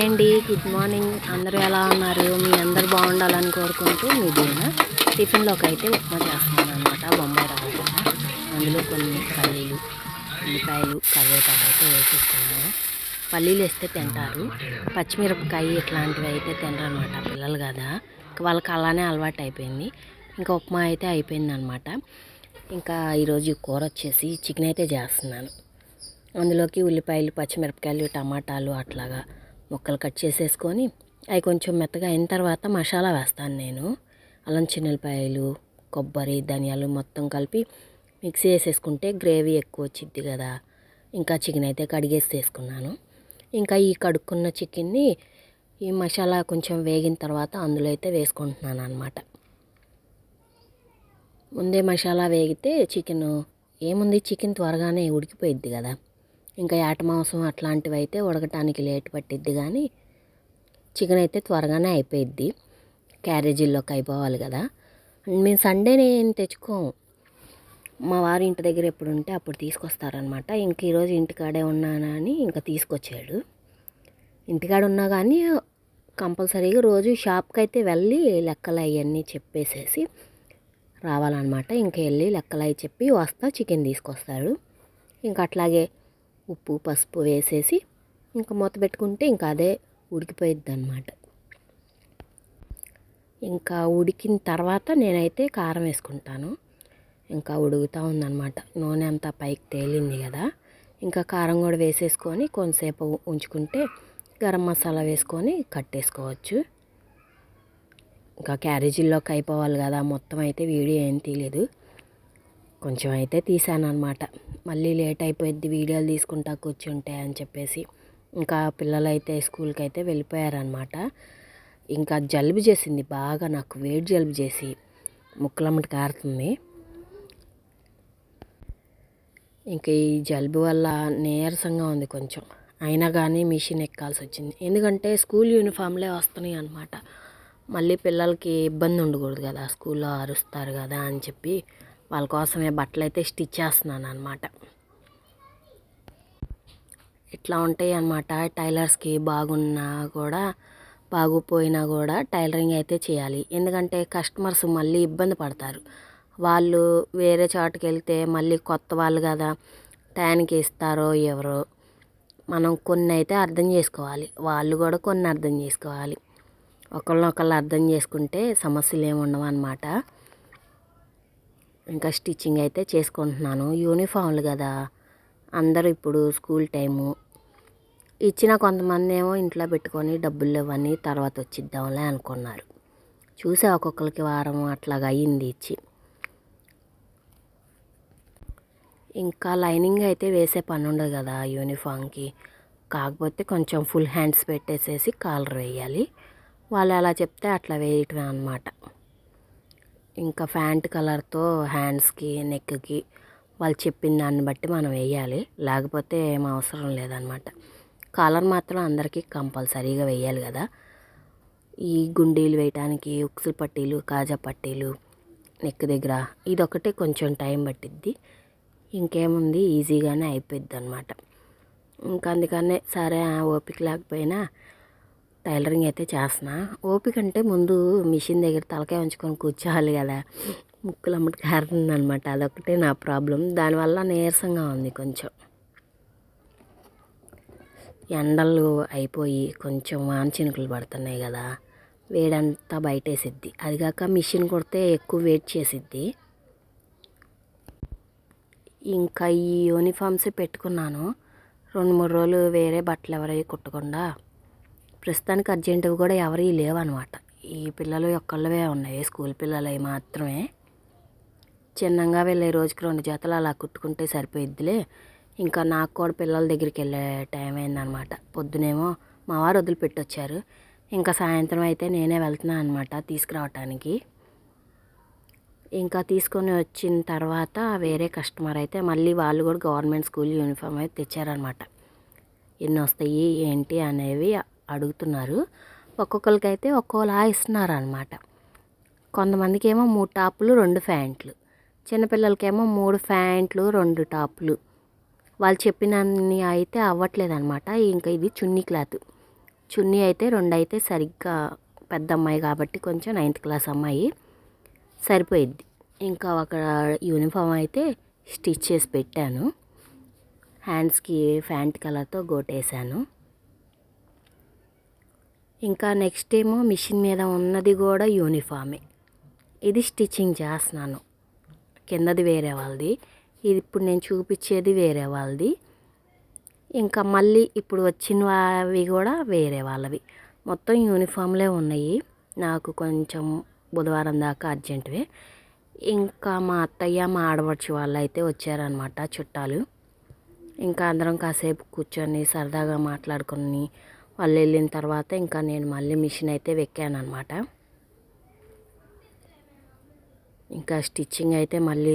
Hi అండి. Good morning అందరూ ఎలా ఉన్నారు? మీ అందరు బాగుండాలని కోరుకుంటూ మీ దీన టిఫిన్లోకి అయితే ఉప్మా చేస్తున్నాను అనమాట బొంబాయి రవ్వ అందులో కొన్ని పల్లీలు ఉల్లిపాయలు కరివేపాకు అయితే వేసేస్తున్నాను. పల్లీలు వేస్తే తింటారు. పచ్చిమిరపకాయ ఇట్లాంటివి అయితే తినరనమాట పిల్లలు కదా. వాళ్ళకి అలానే అలవాటు అయిపోయింది. ఇంకా ఉప్మా అయితే అయిపోయింది అనమాట ఇంకా ఈరోజు కూర వచ్చేసి చికెన్ అయితే చేస్తున్నాను. అందులోకి ఉల్లిపాయలు పచ్చిమిరపకాయలు టమాటాలు అట్లాగా ముక్కలు కట్ చేసేసుకొని అవి కొంచెం మెత్తగా అయిన తర్వాత మసాలా వేస్తాను నేను. అల్లం చిన్నెలపాయలు కొబ్బరి ధనియాలు మొత్తం కలిపి మిక్సీ వేసేసుకుంటే గ్రేవీ ఎక్కువ వచ్చిద్ది కదా. ఇంకా చికెన్ అయితే కడిగేసి తీసుకున్నాను ఇంకా ఈ కడుక్కున్న చికెన్ని ఈ మసాలా కొంచెం వేగిన తర్వాత అందులో అయితే వేసుకుంటున్నాను అనమాట ముందే మసాలా వేగితే చికెన్ ఏముంది చికెన్ త్వరగానే ఉడికిపోయిద్ది కదా. ఇంకా ఏట మాంసం అట్లాంటివి అయితే ఉడకటానికి లేట్ పట్టిద్ది కానీ చికెన్ అయితే త్వరగానే అయిపోయిద్ది. క్యారేజీల్లోకి అయిపోవాలి కదా. మేము సండేనే ఏం తెచ్చుకోము. మా వారి ఇంటి దగ్గర ఎప్పుడు ఉంటే అప్పుడు తీసుకొస్తారనమాట. ఇంక ఈరోజు ఇంటికాడే ఉన్నానని ఇంకా తీసుకొచ్చాడు. ఇంటికాడ ఉన్నా కానీ కంపల్సరీగా రోజు షాప్కి అయితే వెళ్ళి లెక్కలు అవన్నీ చెప్పేసేసి రావాలన్నమాట ఇంకా వెళ్ళి లెక్కలు అవి చెప్పి వస్తా చికెన్ తీసుకొస్తాడు. ఇంకా అట్లాగే ఉప్పు పసుపు వేసేసి ఇంకా మూత పెట్టుకుంటే ఇంకా అదే ఉడికిపోయిద్ది అనమాట ఇంకా ఉడికిన తర్వాత నేనైతే కారం వేసుకుంటాను. ఇంకా ఉడుగుతూ ఉందన్నమాట. నూనె అంతా పైకి తేలింది కదా. ఇంకా కారం కూడా వేసేసుకొని కొంతసేపు ఉంచుకుంటే గరం మసాలా వేసుకొని కట్టేసుకోవచ్చు. ఇంకా క్యారేజీల్లోకి అయిపోవాలి కదా. మొత్తం అయితే వీడియో ఏం తీయలేదు. కొంచెం అయితే తీసాను అనమాట మళ్ళీ లేట్ అయిపోయింది వీడియోలు తీసుకుంటా కూర్చుంటే అని చెప్పేసి. ఇంకా పిల్లలు అయితే స్కూల్కి అయితే వెళ్ళిపోయారనమాట ఇంకా జలుబు చేసింది బాగా నాకు వేడి జలుబు చేసి. ముక్కలమ్మటి కారుతుంది. ఇంకా ఈ జలుబు వల్ల నీరసంగా ఉంది కొంచెం. అయినా కానీ మిషన్ ఎక్కాల్సి వచ్చింది ఎందుకంటే స్కూల్ యూనిఫామ్లే వస్తున్నాయి అనమాట మళ్ళీ పిల్లలకి ఇబ్బంది ఉండకూడదు కదా స్కూల్లో అరుస్తారు కదా అని చెప్పి. వాళ్ళ కోసమే బట్టలు అయితే స్టిచ్ చేస్తున్నాను అనమాట ఇట్లా ఉంటాయి అన్నమాట. టైలర్స్కి బాగున్నా కూడా బాగుపోయినా కూడా టైలరింగ్ అయితే చేయాలి. ఎందుకంటే కస్టమర్స్ మళ్ళీ ఇబ్బంది పడతారు. వాళ్ళు వేరే చోటుకి వెళ్తే మళ్ళీ కొత్త వాళ్ళు కదా టైంకి ఇస్తారో ఎవరో మనం కొన్ని అయితే అర్థం చేసుకోవాలి. వాళ్ళు కూడా కొన్ని అర్థం చేసుకోవాలి. ఒకళ్ళనొకళ్ళు అర్థం చేసుకుంటే సమస్యలు ఏమి ఉండవు అనమాట ఇంకా స్టిచ్చింగ్ అయితే చేసుకుంటున్నాను. యూనిఫామ్లు కదా. అందరూ ఇప్పుడు స్కూల్ టైము. ఇచ్చిన కొంతమంది ఏమో ఇంట్లో పెట్టుకొని డబ్బులు ఇవ్వని తర్వాత వచ్చిద్దాంలే అనుకున్నారు. చూసే ఒక్కొక్కరికి వారం అట్లాగా అయ్యింది ఇచ్చి. ఇంకా లైనింగ్ అయితే వేసే పని ఉండదు కదా యూనిఫామ్కి. కాకపోతే కొంచెం ఫుల్ హ్యాండ్స్ పెట్టేసేసి కాలర్ వేయాలి. వాళ్ళు ఎలా చెప్తే అట్లా వేయటమే అనమాట ఇంకా ఫ్యాంట్ కలర్తో హ్యాండ్స్కి నెక్కి వాళ్ళు చెప్పిన దాన్ని బట్టి మనం వేయాలి. లేకపోతే ఏం అవసరం లేదనమాట. కాలర్ మాత్రం అందరికీ కంపల్సరీగా వేయాలి కదా. ఈ గుండీలు వేయటానికి ఉక్సులు పట్టీలు కాజా పట్టీలు నెక్ దగ్గర ఇదొకటి కొంచెం టైం పట్టిద్ది. ఇంకేముంది? ఈజీగానే అయిపోద్ది అనమాట ఇంకా అందుకనే సరే ఓపిక లేకపోయినా టైలరింగ్ అయితే చేస్తున్నా. ఓపిక అంటే ముందు మిషన్ దగ్గర తలకాయ ఉంచుకొని కూర్చోవాలి కదా. ముక్కులు అమ్మటి కారుతుంది అనమాట అదొకటే నా ప్రాబ్లం. దానివల్ల నీరసంగా ఉంది కొంచెం. ఎండలు అయిపోయి కొంచెం వానచినుకులు పడుతున్నాయి కదా. వేడంతా బయటేసిద్ది. అది కాక మిషన్ కొడితే ఎక్కువ వెయిట్ చేసిద్ది. ఇంకా ఈ యూనిఫామ్స్ పెట్టుకున్నాను. రెండు మూడు రోజులు వేరే బట్టలు ఎవరవి కుట్టకుండా ప్రస్తుతానికి అర్జెంటువి కూడా ఎవరి లేవన్నమాట ఈ పిల్లలు ఒక్కళ్ళవే ఉన్నాయి. స్కూల్ పిల్లలు మాత్రమే. చిన్నగా వెళ్ళే రోజుకి రెండు జతలు అలా కుట్టుకుంటే సరిపోయిద్దిలే. ఇంకా నాకు కూడా పిల్లల దగ్గరికి వెళ్ళే టైం అయిందనమాట. పొద్దునేమో మా వారు వదిలిపెట్టొచ్చారు. ఇంకా సాయంత్రం అయితే నేనే వెళ్తున్నాను అనమాట తీసుకురావటానికి. ఇంకా తీసుకొని వచ్చిన తర్వాత వేరే కస్టమర్ అయితే మళ్ళీ వాళ్ళు కూడా గవర్నమెంట్ స్కూల్ యూనిఫామ్ అయితే తెచ్చారనమాట. ఎన్ని వస్తాయి ఏంటి అనేవి అడుగుతున్నారు. ఒక్కొక్కరికి అయితే ఒక్కోలా ఇస్తున్నారు అనమాట కొంతమందికి ఏమో మూడు టాపులు రెండు ప్యాంట్లు. చిన్నపిల్లలకేమో మూడు ప్యాంట్లు రెండు టాపులు. వాళ్ళు చెప్పినన్ని అయితే అవ్వట్లేదు అనమాట ఇంకా ఇది చున్నీ క్లాత్. చున్నీ అయితే రెండు అయితే సరిగ్గా పెద్ద అమ్మాయి కాబట్టి కొంచెం నైన్త్ క్లాస్ అమ్మాయి సరిపోయిద్ది. ఇంకా ఒక యూనిఫామ్ అయితే స్టిచ్ చేసి పెట్టాను. హ్యాండ్స్కి ఫ్యాంట్ కలర్తో గోటేసాను ఇంకా నెక్స్ట్ ఏమో మిషన్ మీద ఉన్నది కూడా యూనిఫామే ఇది స్టిచ్చింగ్ చేస్తున్నాను. కిందది వేరే వాళ్ళది. ఇది ఇప్పుడు నేను చూపించేది వేరే వాళ్ళది. ఇంకా మళ్ళీ ఇప్పుడు వచ్చినవి కూడా వేరే వాళ్ళవి. మొత్తం యూనిఫామ్లే ఉన్నాయి. నాకు కొంచెం బుధవారం దాకా అర్జెంటువే. ఇంకా మా అత్తయ్య మా ఆడపడుచు వాళ్ళు అయితే వచ్చారనమాట చుట్టాలు. ఇంకా అందరం కాసేపు కూర్చొని సరదాగా మాట్లాడుకొని వాళ్ళు వెళ్ళిన తర్వాత ఇంకా నేను మళ్ళీ మిషన్ అయితే వెక్కానమాట ఇంకా స్టిచ్చింగ్ అయితే మళ్ళీ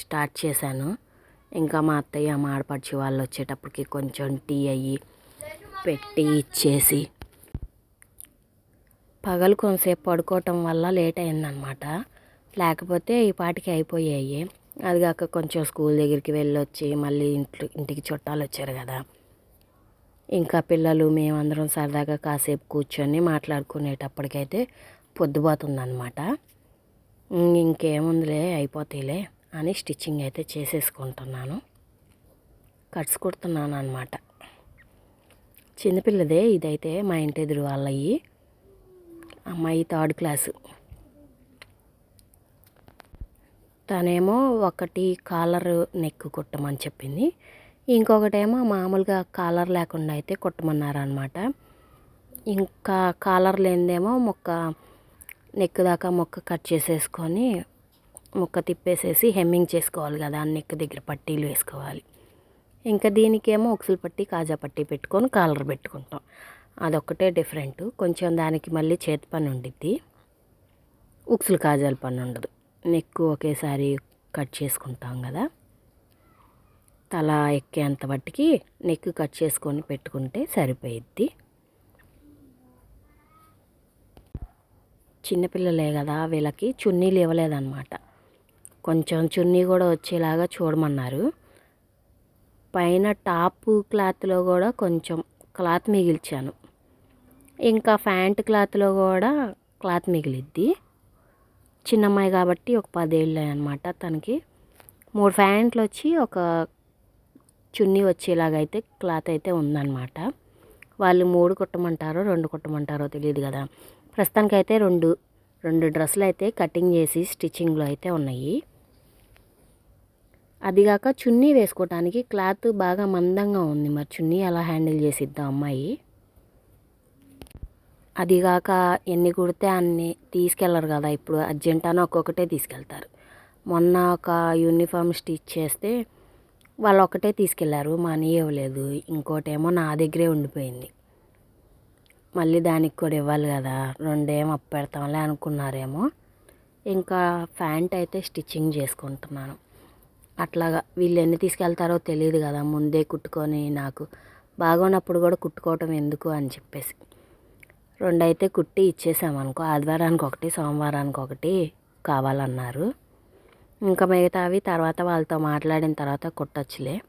స్టార్ట్ చేశాను. ఇంకా మా అత్తయ్య మా ఆడపడిచి వాళ్ళు వచ్చేటప్పటికి కొంచెం టీ అయ్యి పెట్టి ఇచ్చేసి పగలు కొంతసేపు పడుకోవటం వల్ల లేట్ అయిందనమాట లేకపోతే ఈ పాటికి అయిపోయాయి. అది కాక కొంచెం స్కూల్ దగ్గరికి వెళ్ళొచ్చి మళ్ళీ ఇంట్లో ఇంటికి చుట్టాలు వచ్చారు కదా. ఇంకా పిల్లలు మేమందరం సరదాగా కాసేపు కూర్చొని మాట్లాడుకునేటప్పటికైతే పొద్దుపోతుందనమాట ఇంకేముందిలే అయిపోతాయిలే అని స్టిచ్చింగ్ అయితే చేసేసుకుంటున్నాను. కట్స్ కుడుతున్నాను అనమాట చిన్నపిల్లదే ఇదైతే మా ఇంటి ఎదురు వాళ్ళవి అమ్మాయి థర్డ్ క్లాసు. తనేమో ఒకటి కాలర్ నెక్ కుట్టమని చెప్పింది. ఇంకొకటేమో మామూలుగా కాలర్ లేకుండా అయితే కుట్టమన్నారనమాట. ఇంకా కాలర్ లేనిదేమో మొక్క నెక్ దాకా మొక్క కట్ చేసేసుకొని ముక్క తిప్పేసేసి హెమ్మింగ్ చేసుకోవాలి కదా నెక్ దగ్గర పట్టీలు వేసుకోవాలి. ఇంకా దీనికేమో ఉక్సులు పట్టి కాజా పట్టి పెట్టుకొని కాలర్ పెట్టుకుంటాం. అదొక్కటే డిఫరెంట్. కొంచెం దానికి మళ్ళీ చేతి పని ఉండిద్ది. ఉక్సులు కాజాల పని ఉండదు. నెక్ ఒకేసారి కట్ చేసుకుంటాం కదా. తల ఎక్కేంత బట్టికి నెక్ కట్ చేసుకొని పెట్టుకుంటే సరిపోయిద్ది. చిన్నపిల్లలే కదా వీళ్ళకి చున్నీలు ఇవ్వలేదన్నమాట కొంచెం చున్నీ కూడా వచ్చేలాగా చూడమన్నారు. పైన టాప్ క్లాత్లో కూడా కొంచెం క్లాత్ మిగిల్చాను. ఇంకా ప్యాంట్ క్లాత్లో కూడా క్లాత్ మిగిలిద్ది. చిన్నమ్మాయి కాబట్టి ఒక పదేళ్ళు అనమాట తనకి. మూడు ప్యాంట్లు వచ్చి ఒక చున్నీ వచ్చేలాగైతే క్లాత్ అయితే ఉందన్నమాట. వాళ్ళు మూడు కుట్టమంటారో రెండు కుట్టమంటారో తెలియదు కదా. ప్రస్తుతానికైతే రెండు రెండు డ్రెస్సులు అయితే కటింగ్ చేసి స్టిచ్చింగ్లో అయితే ఉన్నాయి. అదిగాక చున్నీ వేసుకోవటానికి క్లాత్ బాగా మందంగా ఉంది. మరి చున్నీ ఎలా హ్యాండిల్ చేసిద్దాం అమ్మాయి? అదిగాక ఎన్ని కుడితే అన్ని తీసుకెళ్ళరు కదా. ఇప్పుడు అర్జెంట్ అని ఒక్కొక్కటే తీసుకెళ్తారు. మొన్న ఒక యూనిఫామ్ స్టిచ్ చేస్తే వాళ్ళు ఒకటే తీసుకెళ్ళారు మనీ ఇవ్వలేదు. ఇంకోటేమో నా దగ్గరే ఉండిపోయింది. మళ్ళీ దానికి కూడా ఇవ్వాలి కదా రెండేమో అప్పెడతాంలే అనుకున్నారేమో. ఇంకా ప్యాంట్ అయితే స్టిచ్చింగ్ చేసుకుంటున్నాను. అట్లాగా వీళ్ళు ఎన్ని తీసుకెళ్తారో తెలియదు కదా ముందే కుట్టుకొని నాకు బాగున్నప్పుడు కూడా కుట్టుకోవటం ఎందుకు అని చెప్పేసి. రెండైతే కుట్టి ఇచ్చేసామనుకో ఆదివారానికి ఒకటి సోమవారానికి ఒకటి కావాలన్నారు. ఇంకా మిగతావి తర్వాత వాళ్ళతో మాట్లాడిన తర్వాత కుట్టచ్చులే.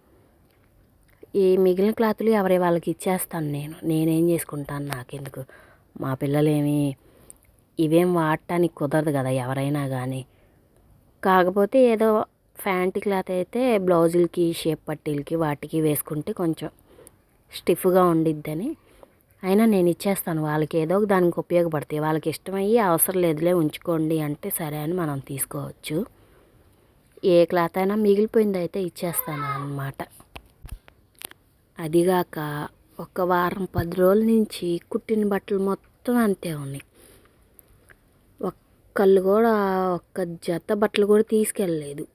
ఈ మిగిలిన క్లాతులు ఎవరి వాళ్ళకి ఇచ్చేస్తాను నేను. నేనేం చేసుకుంటాను నాకెందుకు? మా పిల్లలేమి ఇవేం వాడటానికి కుదరదు కదా ఎవరైనా కానీ కాకపోతే ఏదో ఫ్యాంట్ క్లాత్ అయితే బ్లౌజులకి షేప్ పట్టీలకి వాటికి వేసుకుంటే కొంచెం స్టిఫ్గా ఉండిద్దని. అయినా నేను ఇచ్చేస్తాను. వాళ్ళకి ఏదో ఒక దానికి ఉపయోగపడతాయి. వాళ్ళకి ఇష్టమయ్యి అవసరం లేదులే ఉంచుకోండి అంటే సరే అని మనం తీసుకోవచ్చు. ఏ క్లాత్ అయినా మిగిలిపోయింది అయితే ఇచ్చేస్తాను అన్నమాట. అదిగాక ఒక వారం పది రోజుల నుంచి కుట్టిన బట్టలు మొత్తం అంతే ఉన్నాయి. ఒక్కళ్ళు కూడా ఒక్క జత బట్టలు కూడా తీసుకెళ్ళలేదు.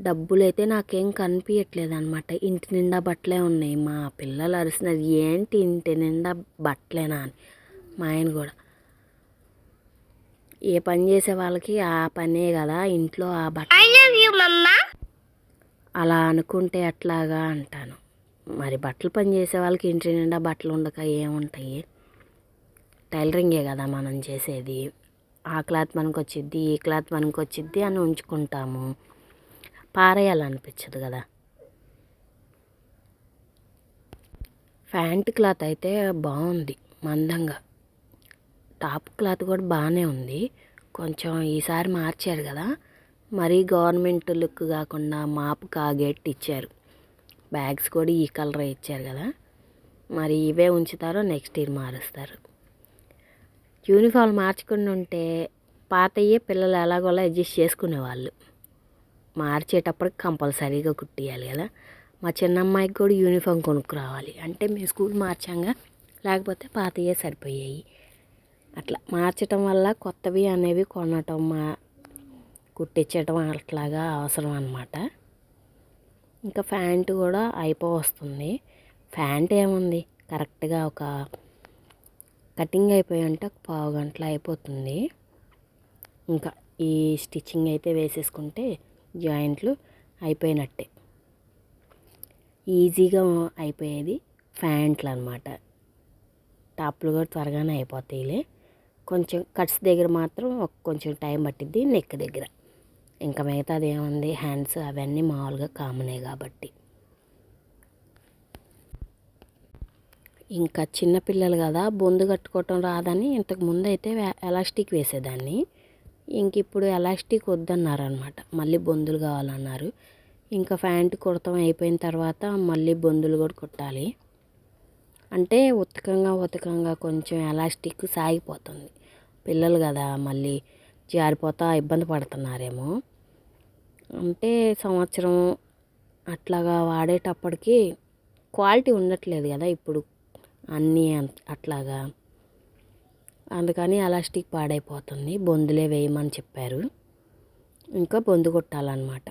డబ్బులు అయితే నాకేం కనిపించట్లేదు అనమాట ఇంటి నిండా బట్టలే ఉన్నాయి. మా పిల్లలు అరిసినారు ఏంటి ఇంటి నిండా బట్టలేనా? అని. మా ఆయన కూడా ఏ పని చేసే వాళ్ళకి ఆ పనే కదా ఇంట్లో ఆ బట్ట అలా అనుకుంటే ఎట్లాగా అంటాను. మరి బట్టలు పని చేసే వాళ్ళకి ఇంటి నిండా బట్టలు ఉండక ఏముంటాయి? టైలరింగే కదా మనం చేసేది. ఆ క్లాత్ మనకు వచ్చిద్ది ఈ క్లాత్ మనకు వచ్చిద్ది అని ఉంచుకుంటాము. పారేయాలనిపించదు కదా. ప్యాంట్ క్లాత్ అయితే బాగుంది మందంగా. టాప్ క్లాత్ కూడా బాగానే ఉంది. కొంచెం ఈసారి మార్చారు కదా. మరీ గవర్నమెంట్ లుక్ కాకుండా మాపు కాగేట్ ఇచ్చారు. బ్యాగ్స్ కూడా ఈ కలర్ ఇచ్చారు కదా. మరి ఇవే ఉంచుతారో నెక్స్ట్ ఇయర్ మారుస్తారు. యూనిఫామ్ మార్చుకుని ఉంటే పాతయ్యే పిల్లలు ఎలాగోలా అడ్జస్ట్ చేసుకునేవాళ్ళు. మార్చేటప్పటికి కంపల్సరీగా కుట్టియాలి కదా. మా చిన్న అమ్మాయికి కూడా యూనిఫామ్ కొనుక్కురావాలి. అంటే మేము స్కూల్ మార్చాంగా లేకపోతే పాతయ్యే సరిపోయాయి. అట్లా మార్చటం వల్ల కొత్తవి అనేవి కొనటం మా కుట్టించడం అట్లాగా అవసరం అనమాట ఇంకా ప్యాంట్ కూడా అయిపో వస్తుంది ప్యాంట్ ఏముంది? కరెక్ట్గా ఒక కటింగ్ అయిపోయి ఉంటే ఒక పావు గంటలో అయిపోతుంది. ఇంకా ఈ స్టిచ్చింగ్ అయితే వేసేసుకుంటే జాయింట్లు అయిపోయినట్టే. ఈజీగా అయిపోయేది ప్యాంట్లు అనమాట టాప్లు కూడా త్వరగానే అయిపోతాయిలే. కొంచెం కట్స్ దగ్గర మాత్రం కొంచెం టైం పట్టిద్ది నెక్ దగ్గర. ఇంకా మిగతాది ఏముంది? హ్యాండ్స్ అవన్నీ మామూలుగా కామనే కాబట్టి. ఇంకా చిన్నపిల్లలు కదా బొందు కట్టుకోవటం రాదని ఇంతకు ముందు అయితే ఎలాస్టిక్ వేసేదాన్ని. ఇంక ఇప్పుడు ఎలాస్టిక్ వద్దన్నారు అనమాట మళ్ళీ బొందులు కావాలన్నారు. ఇంకా ప్యాంట్ కుడతాం అయిపోయిన తర్వాత మళ్ళీ బొందులు కూడా కుట్టాలి. అంటే ఉతకంగా ఉతకంగా కొంచెం ఎలాస్టిక్ సాగిపోతుంది. పిల్లలు కదా మళ్ళీ జారిపోతా ఇబ్బంది పడుతున్నారేమో. అంటే సంవత్సరం అట్లాగా వాడేటప్పటికి క్వాలిటీ ఉండట్లేదు కదా ఇప్పుడు. అన్నీ అట్లాగా. అందుకని ఎలాస్టిక్ పాడైపోతుంది. బొందులే వేయమని చెప్పారు. ఇంకా బొందు కొట్టాలన్నమాట.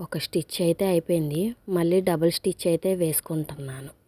ఒక స్టిచ్ అయితే అయిపోయింది. మళ్ళీ డబుల్ స్టిచ్ అయితే వేసుకుంటున్నాను.